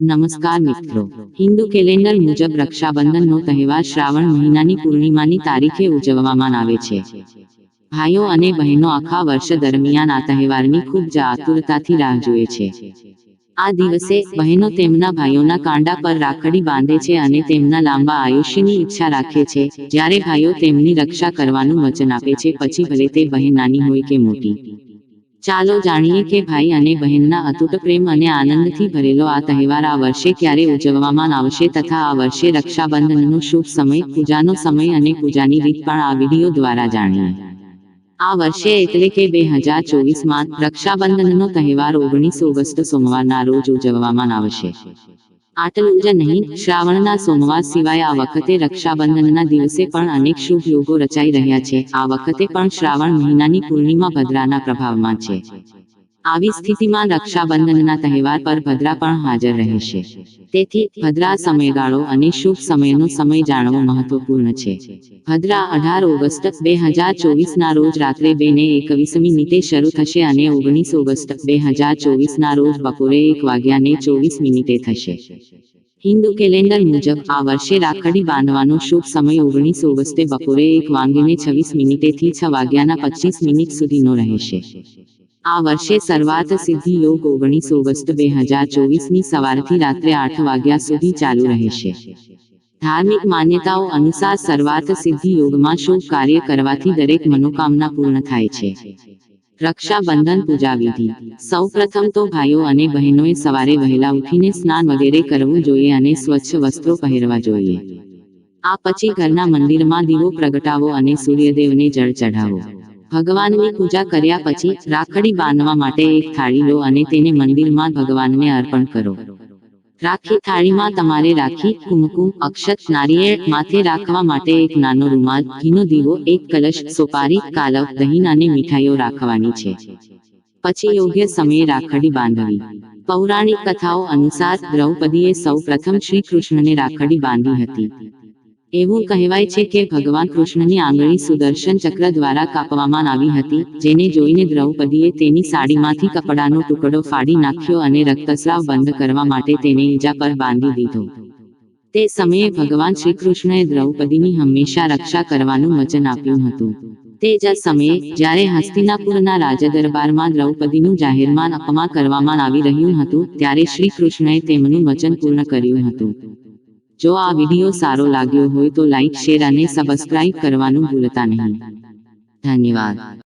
નમસ્કાર મિત્રો. હિન્દુ કેલેન્ડર મુજબ રક્ષાબંધનનો તહેવાર શ્રાવણ મહિનાની પૂર્ણિમાની તારીખે ઉજવવામાં આવે છે. ભાઈઓ અને બહેનો આખા વર્ષ દરમિયાન આ તહેવારની ખૂબ જ આતુરતાથી રાહ જુએ છે. આ દિવસે બહેનો તેમના ભાઈઓના કાંડા પર રાખડી બાંધે છે અને તેમના લાંબા આયુષ્યની ઈચ્છા રાખે છે. જ્યારે ભાઈઓ તેમની રક્ષા કરવાનું વચન આપે છે, પછી ભલે તે બહેન નાની હોય કે મોટી. ચાલો જાણીએ કે ભાઈ અને બહેનના અતૂટ પ્રેમ અને આનંદથી ભરેલો આ તહેવાર આ વર્ષે ક્યારે ઉજવવામાં આવશે તથા આ વર્ષે રક્ષાબંધનનો શુભ સમય, પૂજાનો સમય અને પૂજાની રીત પણ આ વીડિયો દ્વારા જાણીએ. આ વર્ષે એટલે કે બે હજાર ચોવીસમાં રક્ષાબંધનનો તહેવાર ઓગણીસ ઓગસ્ટ સોમવારના રોજ ઉજવવામાં આવશે. આટલું જ નહીં શ્રાવણના સોમવાર સિવાય આ વખતે રક્ષાબંધનના દિવસે પણ અનેક શુભ યોગો રચાઈ રહ્યા છે. આ વખતે પણ શ્રાવણ મહિનાની પૂર્ણિમા ભદ્રાના પ્રભાવમાં છે. આવી સ્થિતિમાં રક્ષાબંધનના તહેવાર પર ભદ્રા પણ હાજર રહેશે. તેથી ભદ્રા સમયગાળો અને શુભ સમયનો સમય જાણવો મહત્વપૂર્ણ છે. ભદ્રા અઢાર ઓગસ્ટ બે હજાર ચોવીસના રોજ રાત્રે બે ને એકવીસ મિનિટે શરૂ થશે અને ઓગણીસ ઓગસ્ટ બે હજાર ચોવીસના રોજ બપોરે એક વાગ્યાને ચોવીસ મિનિટે થશે. હિન્દુ કેલેન્ડર મુજબ આ વર્ષે રાખડી બાંધવાનો શુભ સમય ઓગણીસ ઓગસ્ટે બપોરે એક વાગીને છવ્વીસ મિનિટેથી છ વાગ્યાના પચીસ મિનિટ સુધીનો રહેશે. આ વર્ષે સર્વાત સિદ્ધિ યોગ ઓગણીસ ઓગસ્ટ બે હજાર ચોવીસની સવારથી રાત્રે આઠ વાગ્યા સુધી ચાલુ રહેશે. ધાર્મિક માન્યતાઓ અનુસાર શરૂઆત સિદ્ધિ યોગમાં શુભ કાર્ય કરવાથી દરેક મનોકામના પૂર્ણ થાય છે. રક્ષાબંધન પૂજા વિધિ સૌ પ્રથમ તો ભાઈઓ અને બહેનોએ સવારે વહેલા ઉઠીને સ્નાન વગેરે કરવું જોઈએ અને સ્વચ્છ વસ્ત્રો પહેરવા જોઈએ. આ પછી ઘરના મંદિરમાં દીવો પ્રગટાવો અને સૂર્યદેવને જળ ચઢાવો. ભગવાનની પૂજા કર્યા પછી રાખડી બાંધવા માટે એક થાળી લો અને તેને મંદિરમાં ભગવાનને અર્પણ કરો. રાખી થાળીમાં તમારે રાખી કુમકુમ, અક્ષત, નારિયેળ માથે રાખવા માટે એક નાનો રૂમાલ, ઘીનો દીવો, એક કલશ, સોપારી, કાલવ દહીં અને મીઠાઈઓ રાખવાની છે. પછી યોગ્ય સમયે રાખડી બાંધવી. પૌરાણિક કથાઓ અનુસાર દ્રૌપદીએ સૌ પ્રથમ શ્રી કૃષ્ણને રાખડી બાંધી હતી. એવું કહેવાય છે કે ભગવાન કૃષ્ણની આંગળી સુદર્શન ચક્ર દ્વારા કાપવામાં આવી હતી, જેને જોઈને દ્રૌપદીએ તેની સાડીમાંથી કપડાનો ટુકડો ફાડી નાખ્યો અને રક્તસ્રાવ બંધ કરવા માટે તેને ઈજા પર બાંધી દીધો. તે સમયે ભગવાન શ્રી કૃષ્ણએ દ્રૌપદીની હંમેશા રક્ષા કરવાનું વચન આપ્યું હતું. તે જ સમયે, જ્યારે હસ્તિનાપુરના રાજદરબારમાં દ્રૌપદીનું જાહેરમાં અપમાન કરવામાં આવી રહ્યું હતું, ત્યારે શ્રી કૃષ્ણએ તેમનું વચન પૂર્ણ કર્યું હતું. જો આ વીડિયો સારો લાગ્યો હોય તો લાઈક શેર અને સબસ્ક્રાઇબ કરવાનું ભૂલતા નહીં. ધન્યવાદ.